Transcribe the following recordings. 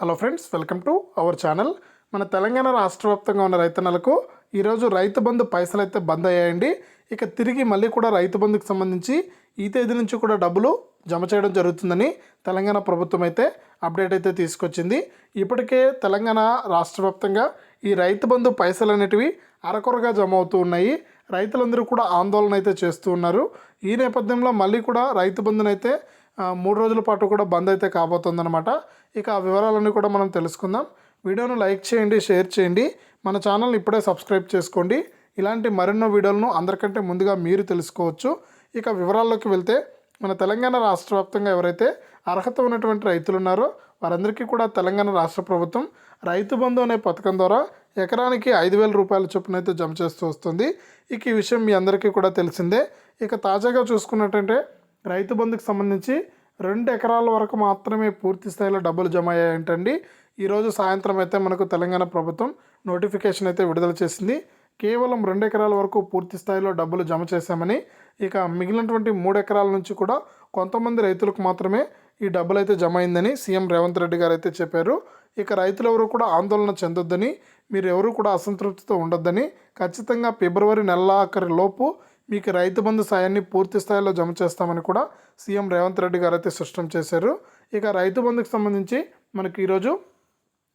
Hello friends welcome to our channel మన తెలంగాణ రాష్ట్ర వ్యాప్తంగా ఉన్న రైతన్నలకు ఈరోజు రైతు బంధు పైసలు అయితే బంద్ అయ్యాయండి. ఇక తిరిగి మళ్ళీ కూడా రైతు బంధుకు సంబంధించి ఈ తేదీ నుంచి కూడా డబ్బులు జమ చేయడం జరుగుతుందని తెలంగాణ ప్రభుత్వం అయితే అప్డేట్ అయితే తీసుకొచ్చింది. ఇప్పటికే తెలంగాణ రాష్ట్ర వ్యాప్తంగా ఈ రైతు బంధు పైసలు అనేటివి అరకొరగా జమ అవుతూ ఉన్నాయి. రైతులందరూ కూడా ఆందోళన అయితే చేస్తూ ఉన్నారు. ఈ నేపథ్యంలో మళ్ళీ కూడా రైతు బంధునైతే మూడు రోజుల పాటు కూడా బంద్ అయితే కాబోతుందన్నమాట. ఇక ఆ వివరాలన్నీ కూడా మనం తెలుసుకుందాం. వీడియోను లైక్ చేయండి షేర్ చేయండి. మన ఛానల్ని ఇప్పుడే సబ్స్క్రైబ్ చేసుకోండి. ఇలాంటి మరెన్నో వీడియోలను అందరికంటే ముందుగా మీరు తెలుసుకోవచ్చు. ఇక వివరాల్లోకి వెళ్తే మన తెలంగాణ రాష్ట్ర వ్యాప్తంగా ఎవరైతే అర్హత ఉన్నటువంటి రైతులు ఉన్నారో వారందరికీ కూడా తెలంగాణ రాష్ట్ర ప్రభుత్వం రైతు బంధు అనే పథకం ద్వారా ఎకరానికి ఐదు వేల రూపాయల చొప్పున అయితే జమ చేస్తూ వస్తుంది. ఇక ఈ విషయం మీ అందరికీ కూడా తెలిసిందే. ఇక తాజాగా చూసుకున్నట్టంటే రైతు బంధుకు సంబంధించి రెండు ఎకరాల వరకు మాత్రమే పూర్తి స్థాయిలో డబ్బులు జమ అయ్యాయంటండి. ఈరోజు సాయంత్రం అయితే మనకు తెలంగాణ ప్రభుత్వం నోటిఫికేషన్ అయితే విడుదల చేసింది. కేవలం రెండు ఎకరాల వరకు పూర్తి స్థాయిలో డబ్బులు జమ చేశామని ఇక మిగిలినటువంటి మూడు ఎకరాల నుంచి కూడా కొంతమంది రైతులకు మాత్రమే ఈ డబ్బులు అయితే జమ అయిందని సీఎం రేవంత్ రెడ్డి గారు అయితే చెప్పారు. ఇక రైతులు ఎవరు కూడా ఆందోళన చెందొద్దని మీరు ఎవరు కూడా అసంతృప్తితో ఉండొద్దని ఖచ్చితంగా ఫిబ్రవరి నెల లోపు మీకు రైతు బంధు సాయాన్ని పూర్తి స్థాయిలో జమ చేస్తామని కూడా సీఎం రేవంత్ రెడ్డి గారు అయితే స్పష్టం చేశారు. ఇక రైతు బంధుకు సంబంధించి మనకి ఈరోజు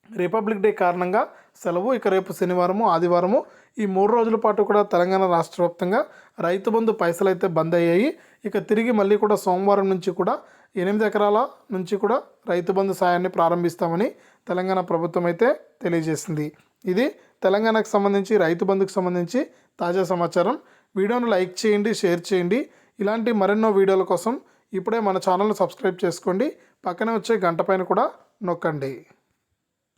రిపబ్లిక్ డే కారణంగా సెలవు. ఇక రేపు శనివారము ఆదివారము ఈ మూడు రోజుల పాటు కూడా తెలంగాణ రాష్ట్ర వ్యాప్తంగా రైతు బంధు పైసలు అయితే బంద్ అయ్యాయి. ఇక తిరిగి మళ్ళీ కూడా సోమవారం నుంచి కూడా ఎనిమిది ఎకరాల నుంచి కూడా రైతు బంధు సాయాన్ని ప్రారంభిస్తామని తెలంగాణ ప్రభుత్వం అయితే తెలియజేసింది. ఇది తెలంగాణకు సంబంధించి రైతు బంధుకు సంబంధించి తాజా సమాచారం. వీడియోను లైక్ చేయండి షేర్ చేయండి. ఇలాంటి మరెన్నో వీడియోల కోసం ఇప్పుడే మన ఛానల్ను సబ్స్క్రైబ్ చేసుకోండి. పక్కనే వచ్చే గంట పైన కూడా నొక్కండి.